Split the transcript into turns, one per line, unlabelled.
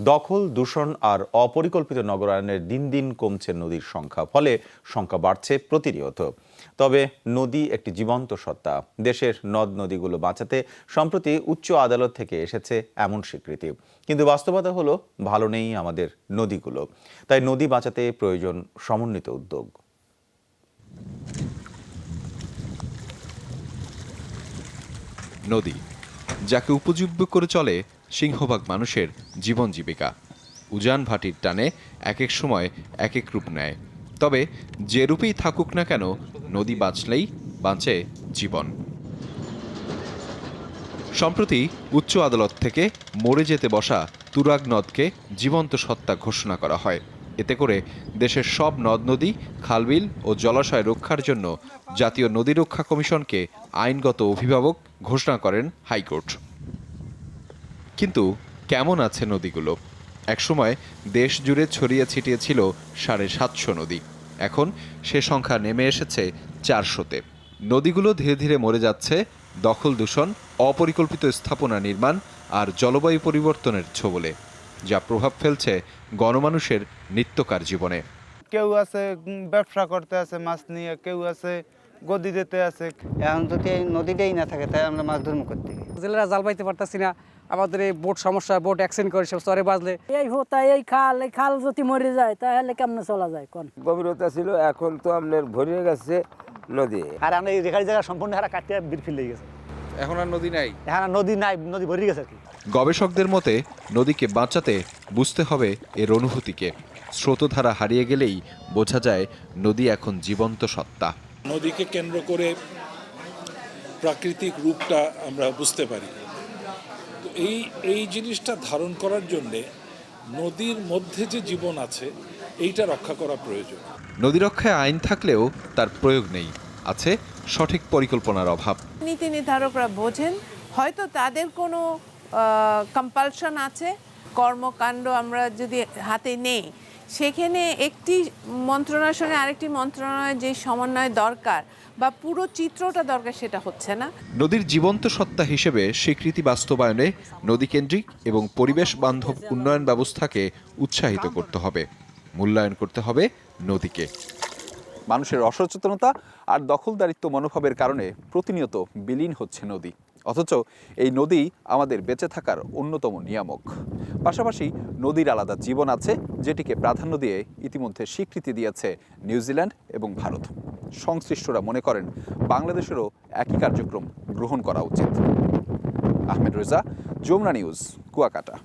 দখল, দূষণ আর অপরিকল্পিত নগরায়নের দিন দিন কমছে নদীর সংখ্যা, ফলে সংখ্যা বাড়ছে প্রতিনিয়ত। তবে নদী একটি জীবন্ত সত্তা। দেশের নদ নদীগুলো বাঁচাতে সম্প্রতি উচ্চ আদালত থেকে এসেছে এমন স্বীকৃতি। কিন্তু বাস্তবতা হলো, ভালো নেই আমাদের নদীগুলো। তাই নদী বাঁচাতে প্রয়োজন সমন্বিত উদ্যোগ।
নদী, যাকে উপজীব্য করে চলে সিংহভাগ মানুষের জীবন জীবিকা। উজান ভাটির টানে এক এক সময় এক এক রূপ নেয়। তবে যে রূপেই থাকুক না কেন, নদী বাঁচলেই বাঁচে জীবন। সম্প্রতি উচ্চ আদালত থেকে মরে যেতে বসা তুরাগ নদকে জীবন্ত সত্তা ঘোষণা করা হয়। এতে করে দেশের সব নদ নদী, খালবিল ও জলাশয় রক্ষার জন্য জাতীয় নদী রক্ষা কমিশনকে আইনগত অভিভাবক ঘোষণা করেন হাইকোর্ট। কিন্তু কেমন আছে নদীগুলো? একসময় দেশ জুড়ে ছড়িয়ে ছিটিয়ে ছিল সাড়ে সাতশো নদী। এখন সে সংখ্যা নেমে এসেছে চারশোতে। নদীগুলো ধীরে ধীরে মরে যাচ্ছে, দখল দূষণ, অপরিকল্পিত স্থাপনা নির্মাণ আর জলবায়ু পরিবর্তনের ছোবলে, যা প্রভাব ফেলছে গণমানুষের নিত্যকার জীবনে।
কেউ আছে ব্যবসা করতে আছে মাছ নিয়ে, কেউ আছে গদি দিতে আছে।
এখন যদি এই নদীটাই না থাকে তাই আমরা মাছ ধর্ম করতে
জেলেরা জাল পাইতে পারতাছি না। আমাদের এই বোট সমস্যা বোট অ্যাক্সিডেন্ট করে সব চরে বাজলে
এই হতা এই খাল এই খাল যদি মরে যায় তাহলে কেমনে চলা যায় কোন?
গভীরতা ছিল এখন তো আপনার ভরিয়ে গেছে নদী।
আর আমরা এই রেখারি জায়গা সম্পূর্ণ হারা কাটিয়ে বীর ফিল গেছে।
এখন আর নদী নাই।
এখন আর নদী নাই নদী ভরে গেছে আর কি।
গবেষকদের মতে নদীকে বাঁচাতে বুঝতে হবে এর অনুভূতিকে। স্রোতধারা হারিয়ে গেলেই বোঝা যায় নদী এখন জীবন্ত সত্তা।
নদীকে কেন্দ্র করে প্রাকৃতিক রূপটা আমরা বুঝতে পারি। তো এই এই জিনিসটা ধারণ করার জন্যে নদীর মধ্যে যে জীবন আছে এইটা রক্ষা করা প্রয়োজন।
নদী রক্ষায় আইন থাকলেও তার প্রয়োগ নেই। আছে সঠিক পরিকল্পনার অভাব।
নীতি নির্ধারকরা বোঝেন হয়তো তাদের কোনো কম্পালশন আছে কর্মকাণ্ড আমরা যদি হাতে নেই সেখানে একটি মন্ত্রণালয়ের সঙ্গে আরেকটি মন্ত্রণালয়ের যে সমন্বয় দরকার বা পুরো চিত্রটা দরকার সেটা হচ্ছে না।
নদীর জীবন্ত সত্তা হিসেবে স্বীকৃতি বাস্তবায়নে নদীকেন্দ্রিক এবং পরিবেশ বান্ধব উন্নয়ন ব্যবস্থাকে উৎসাহিত করতে হবে। মূল্যায়ন করতে হবে নদীকে।
মানুষের অসচেতনতা আর দখলদারিত্ব মনোভাবের কারণে প্রতিনিয়ত বিলীন হচ্ছে নদী। অথচ এই নদী আমাদের বেঁচে থাকার অন্যতম নিয়ামক। পাশাপাশি নদীর আলাদা জীবন আছে, যেটিকে প্রাধান্য দিয়ে ইতিমধ্যে স্বীকৃতি দিয়েছে নিউজিল্যান্ড এবং ভারত। সংশ্লিষ্টরা মনে করেন, বাংলাদেশেরও একই কার্যক্রম গ্রহণ করা উচিত। আহমেদ রেজা, যমুনা নিউজ, কুয়াকাটা।